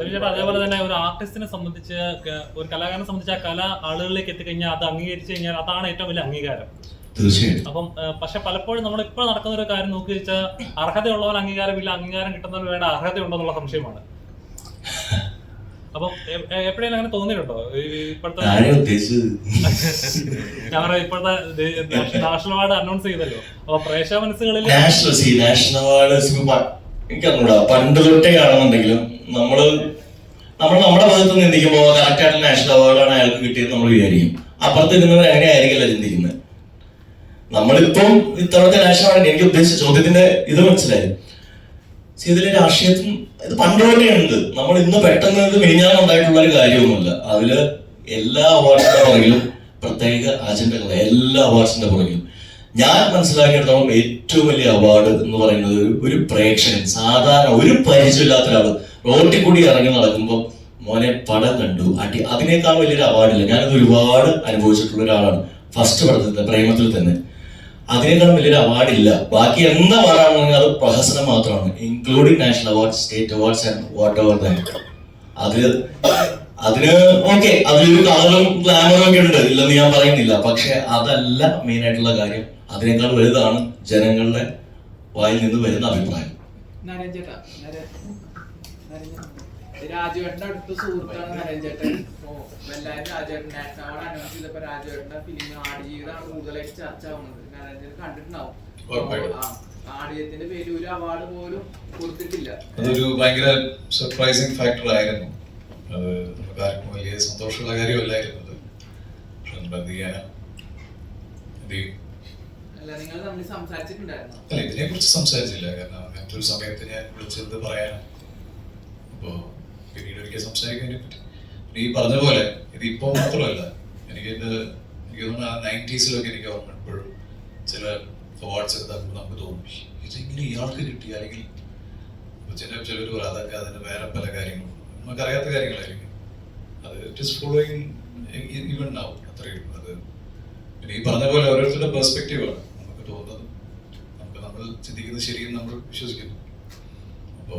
അതേപോലെ തന്നെ ഒരു ആർട്ടിസ്റ്റിനെ സംബന്ധിച്ച് ഒരു കലാകാരനെ സംബന്ധിച്ച് ആ കല ആളുകളിലേക്ക് എത്തിക്കഴിഞ്ഞാൽ അത് അംഗീകരിച്ചു കഴിഞ്ഞാൽ അതാണ് ഏറ്റവും വലിയ അംഗീകാരം. തീർച്ചയായിട്ടും. അപ്പം പക്ഷെ പലപ്പോഴും നമ്മൾ ഇപ്പോൾ നടക്കുന്ന ഒരു കാര്യം നോക്കി വെച്ചാൽ അർഹതയുള്ളവൻ അംഗീകാരമില്ല അംഗീകാരം കിട്ടുന്നവന് വേണ്ട അർഹതയുണ്ടോ എന്നുള്ള സംശയമാണ്. അപ്പം എ- എ- അങ്ങനെ തോന്നിയിട്ടുണ്ടോ? ഇപ്പോഴത്തെ ഞാൻ പറയാം ഇപ്പോഴത്തെ നാഷണൽ അവാർഡ് അനൗൺസ് ചെയ്തല്ലോ. അപ്പൊ പ്രേക്ഷക മനസ്സുകളിൽ നാഷണൽ നാഷണൽ അവാർഡ് എനിക്കറിഞ്ഞൂടാ. പണ്ട് തൊട്ടേ ആണെന്നുണ്ടെങ്കിലും നമ്മൾ നമ്മൾ നമ്മുടെ ഭാഗത്ത് ചിന്തിക്കുമ്പോൾ കറക്റ്റായിട്ട് നാഷണൽ അവാർഡാണ് അയാൾക്ക് കിട്ടിയത് നമ്മൾ വിചാരിക്കും. അപ്പുറത്ത് നിന്നവർ അങ്ങനെ ആയിരിക്കില്ല ചിന്തിക്കുന്നത്? നമ്മളിപ്പം ഇത്തവണത്തെ നാഷണൽ അവാർഡ് എനിക്ക് ഉദ്ദേശിച്ച ചോദ്യത്തിന്റെ ഇത് മനസ്സിലായി. ഇതിലെ രാഷ്ട്രീയത്തിൽ ഇത് പണ്ട് ഉണ്ട് നമ്മൾ ഇന്ന് പെട്ടെന്ന് ഇത് മിനിഞ്ഞാൽ ഉണ്ടായിട്ടുള്ള ഒരു കാര്യമൊന്നുമില്ല. അതിൽ എല്ലാ അവാർഡ്സിന്റെ പുറകിലും പ്രത്യേക അജണ്ടകൾ എല്ലാ അവാർഡ്സിന്റെ പുറകിലും. ഞാൻ മനസ്സിലാക്കിയിടത്തോളം ഏറ്റവും വലിയ അവാർഡ് എന്ന് പറയുന്നത് ഒരു- പ്രേക്ഷകൻ സാധാരണ ഒരു പരിചയമില്ലാത്ത ഒരാൾ റോട്ടിൽ കൂടി ഇറങ്ങി നടക്കുമ്പോൾ മോനെ പടം കണ്ടു. അടി അതിനേക്കാൾ വലിയൊരു അവാർഡില്ല ഞാനത് ഒരുപാട് അനുഭവിച്ചിട്ടുള്ള ഒരാളാണ്. ഫസ്റ്റ് പടത്തിൽ തന്നെ, പ്രേമത്തിൽ തന്നെ. അതിനേക്കാൾ വലിയൊരു അവാർഡില്ല ബാക്കി എന്താ അവാർഡാണെന്നുണ്ടെങ്കിൽ അത് പ്രഹസനം മാത്രമാണ്. Including national award state awards and whatever അതിന് അത് അതിന് ഓക്കെ അതിലൊരു കളറും ഗ്ലാമറും ഒക്കെ ഉണ്ട്. ഇല്ലെന്ന് ഞാൻ പറയുന്നില്ല. പക്ഷെ അതല്ല മെയിൻ ആയിട്ടുള്ള കാര്യം. അതിനേക്കാൾ വലുതാണ് ജനങ്ങളുടെ വായിൽ നിന്ന് വരുന്ന അഭിപ്രായം. രാജുവേട്ടന്റെ അടുത്ത സുഹൃത്താണ് നരൻ ചേട്ടൻ ഓ എല്ലാവരും രാജുവേട്ടൻ നാഷണൽ അവാർഡ് അനൗൺസ് ചെയ്തപ്പോ രാജുവേട്ടന്റെ ഫിലിം ആടുജീവിതമാണ് കൂടുതലായിട്ട് ചർച്ച ആവുന്നത്. നരൻ ചേട്ടൻ കണ്ടിട്ടുണ്ടാവും ആടുജീവിതത്തിന്റെ പേര് ഒരു അവാർഡ് പോലും കൊടുത്തിട്ടില്ല. അതൊരു ഭയങ്കര സർപ്രൈസിങ് ഫാക്ടർ ആയിരുന്നു. അത് നമുക്ക് ആർക്കും വലിയ സന്തോഷമുള്ള കാര്യമല്ലായിരുന്നു ഇതിനെ കുറിച്ച് സംസാരിച്ചില്ല. കാരണം അങ്ങനത്തെ ഒരു സമയത്ത് ഞാൻ വിളിച്ചത് പറയാൻ അപ്പോ പിന്നീട് ഒരിക്കൽ സംസാരിക്കാൻ പറ്റി. ഈ പറഞ്ഞ പോലെ ഇത് ഇപ്പോൾ മാത്രമല്ല എനിക്ക് ഇത് എനിക്ക് തോന്നുന്നു ആ നയന്റീസിലൊക്കെ എനിക്ക് ഓർമ്മ ഇപ്പോഴും ചില അവാർഡ്സ് ഒക്കെ തരുമ്പോൾ നമുക്ക് തോന്നും ഇങ്ങനെ ഇയാൾക്ക് കിട്ടി? അല്ലെങ്കിൽ ചില ചിലർ പോലെ അതൊക്കെ അതിന് വേറെ പല കാര്യങ്ങളും നമുക്കറിയാത്ത കാര്യങ്ങളായിരിക്കും. അത് ഇസ് ഫോളോയിങ് ഈവൻ നൗ അത്രയും അത് പിന്നെ ഈ പറഞ്ഞ പോലെ ഓരോരുത്തരുടെ പെർസ്പെക്റ്റീവാണ് നമുക്ക് തോന്നുന്നത്. നമുക്ക് നമ്മൾ ചിന്തിക്കുന്നത് ശരിയെന്ന് നമ്മൾ വിശ്വസിക്കുന്നു. അപ്പോ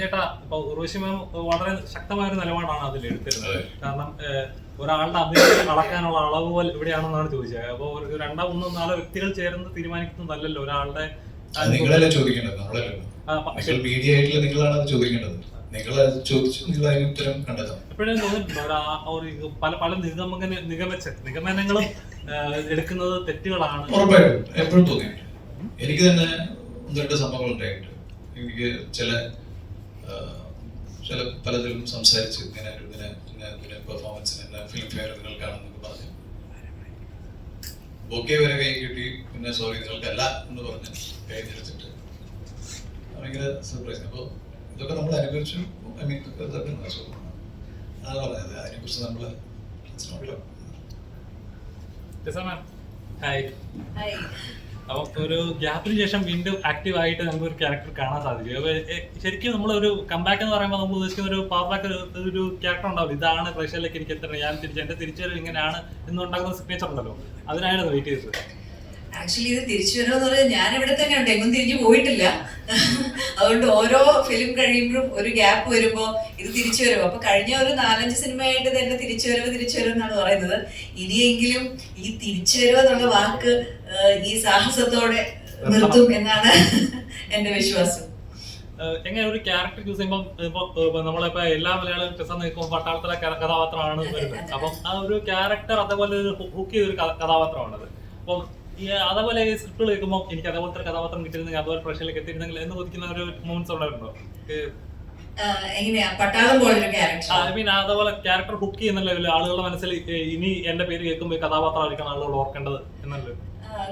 ചേട്ടാ ഇപ്പൊ ഉർവശി മാം വളരെ ശക്തമായ ഒരു നിലപാടാണ് അതിൽ എടുത്തിരുന്നത്. കാരണം ഒരാളുടെ അഭിനയം അളക്കാനുള്ള അളവ് പോലെ എവിടെയാണെന്നാണ് ചോദിച്ചത്. അപ്പോൾ ഒരു രണ്ടോ മൂന്നോ നാലോ വ്യക്തികൾ ചേർന്ന് തീരുമാനിക്കുന്നതല്ലല്ലോ ഒരാളുടെ നിങ്ങളല്ലേ ചോദിക്കേണ്ടത്? മീഡിയ ആയിട്ടുള്ള നിങ്ങളാണ് അത് ചോദിക്കേണ്ടത്. നിങ്ങൾ അത് ചോദിച്ചു നിങ്ങൾ അതിന് ഉത്തരം കണ്ടെത്തണം. എപ്പോഴും തോന്നിയിട്ടുണ്ടോ. പല പല നിഗമന നിഗമനങ്ങളും എടുക്കുന്നത് തെറ്റുകളാണ്. ഉറപ്പായിട്ടും. എപ്പോഴും തോന്നിയിട്ടുണ്ട്. എനിക്ക് തന്നെ ഒന്ന് രണ്ട് സംഭവങ്ങൾ ഉണ്ടായിട്ടുണ്ട്. എനിക്ക് ചില ചില പലതിലും സംസാരിച്ച് ഇങ്ങനെ ഇങ്ങനെ പെർഫോമൻസിന് എല്ലാം ഫിലിം ഫെയർ നിങ്ങൾക്കാണെന്നൊക്കെ പറഞ്ഞു. ബൊക്കെ വരെ കൈ കിട്ടി. പിന്നെ സോറി നിങ്ങൾക്കല്ല എന്ന് പറഞ്ഞ് കൈ തിരിച്ചിട്ട്. ഭയങ്കര സർപ്രൈസ് അപ്പോൾ ഇതൊക്കെ നമ്മൾ അനുഭവിച്ചു ഐ മീൻ ഇതൊക്കെ അതാണ് പറഞ്ഞത്. അതിനെക്കുറിച്ച് നമ്മൾ ഹായ് ഹായ്. അപ്പൊ ഒരു ഗ്യാപ്പിന് ശേഷം വീണ്ടും ആക്റ്റീവ് ആയിട്ട് നമുക്ക് ഒരു ക്യാരക്ടർ കാണാൻ സാധിക്കും. അപ്പൊ ശരിക്കും നമ്മൾ ഒരു കമ്പാക്ക് എന്ന് പറയുമ്പോൾ നമ്മൾ ഉദ്ദേശിക്കുന്ന ഒരു പവർ ബാക്ക് ഒരു ക്യാരക്ടർ ഉണ്ടാവില്ല. ഇതാണ് പ്രേക്ഷകരിലേക്ക് എനിക്ക് എത്തണം ഞാൻ തിരിച്ച് എന്റെ തിരിച്ചുവരവ് ഇങ്ങനെയാണ് എന്നുണ്ടാകുന്ന സിഗ്നേച്ചർ ഉണ്ടല്ലോ. അതിനായിരുന്നു വെയിറ്റ് ചെയ്തത്. ആക്ച്വലി ഇത് തിരിച്ചു പറഞ്ഞാൽ ഞാൻ ഇവിടെ തന്നെ ഉണ്ട്. എങ്ങും തിരിഞ്ഞു പോയിട്ടില്ല. അതുകൊണ്ട് ഓരോ ഫിലിം കഴിയുമ്പോഴും ഒരു ഗ്യാപ്പ് വരുമ്പോ ഇത് തിരിച്ചു വരും. അപ്പൊ കഴിഞ്ഞ ഒരു നാലഞ്ച് സിനിമയായിട്ട് തന്നെ തിരിച്ചു വരവ് തിരിച്ചു വരും എന്നാണ് പറയുന്നത്. ഇനിയെങ്കിലും ഈ തിരിച്ചു വരവ് എന്നുള്ള വാക്ക് ഈ സാഹസത്തോടെ നിർത്തും എന്നാണ് എന്റെ വിശ്വാസം. എങ്ങനെ ഒരു ക്യാരക്ടർ ചൂസ് ചെയ്യുമ്പോൾ ഇപ്പൊ ഇപ്പൊ നമ്മളിപ്പോ എല്ലാ മലയാളം പ്രസം നിൽക്കുമ്പോൾ പട്ടാളത്തിലെ കഥാപാത്രമാണ് വരുന്നത്. അപ്പം ആ ഒരു ക്യാരക്ടർ അതേപോലെ ഹുക്ക് ചെയ്തൊരു കഥ- കഥാപാത്രമാണത്. അപ്പം ഈ അതേപോലെ ഈ സ്ക്രിപ്റ്റുകൾ കേൾക്കുമ്പോൾ എനിക്ക് അതേപോലത്തെ കഥാപാത്രം കിട്ടിയിരുന്നെങ്കിൽ അതുപോലെ പ്രഷറിലേക്ക് എത്തിയിരുന്നെങ്കിൽ എന്ന് ചോദിക്കുന്ന ഒരു മൂമെന്റ്സ് ഉണ്ടായിട്ടുണ്ടോ? എങ്ങനെയാ? പട്ടാളം പോലൊരു ക്യാരക്ടർ ഐ മീൻ അതേപോലെ ക്യാരക്ടർ ഹുക്ക് ചെയ്യുന്ന ലെവലിൽ ആളുകളുടെ മനസ്സിൽ ഇനി എന്റെ പേര് കേൾക്കുമ്പോൾ കഥാപാത്രമായിരിക്കണം ആളുകൾ ഓർക്കേണ്ടത് എന്നല്ലോ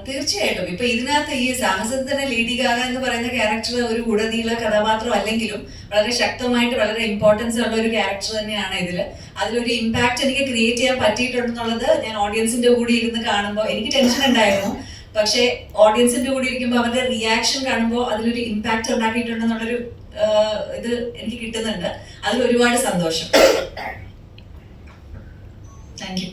തീർച്ചയായിട്ടും. ഇപ്പൊ ഇതിനകത്ത് ഈ സാഹസത്തിന് ലേഡി ഗാഗ എന്ന് പറയുന്ന ക്യാരക്ടർ ഒരു ഉടനീള കഥാപാത്രം അല്ലെങ്കിലും വളരെ ശക്തമായിട്ട് വളരെ ഇമ്പോർട്ടൻസ് ഉള്ള ഒരു ക്യാരക്ടർ തന്നെയാണ് ഇതിൽ അതിലൊരു ഇമ്പാക്ട് എനിക്ക് ക്രിയേറ്റ് ചെയ്യാൻ പറ്റിയിട്ടുണ്ടെന്നുള്ളത് ഞാൻ ഓഡിയൻസിന്റെ കൂടെ ഇരുന്ന് കാണുമ്പോൾ എനിക്ക് ടെൻഷൻ ഉണ്ടായിരുന്നു. പക്ഷേ ഓഡിയൻസിന്റെ കൂടെ ഇരിക്കുമ്പോൾ അവരുടെ റിയാക്ഷൻ കാണുമ്പോൾ അതിലൊരു ഇമ്പാക്ട് ഉണ്ടാക്കിയിട്ടുണ്ടെന്നുള്ളൊരു ഇത് എനിക്ക് കിട്ടുന്നുണ്ട്. അതിൽ ഒരുപാട് സന്തോഷം. Thank you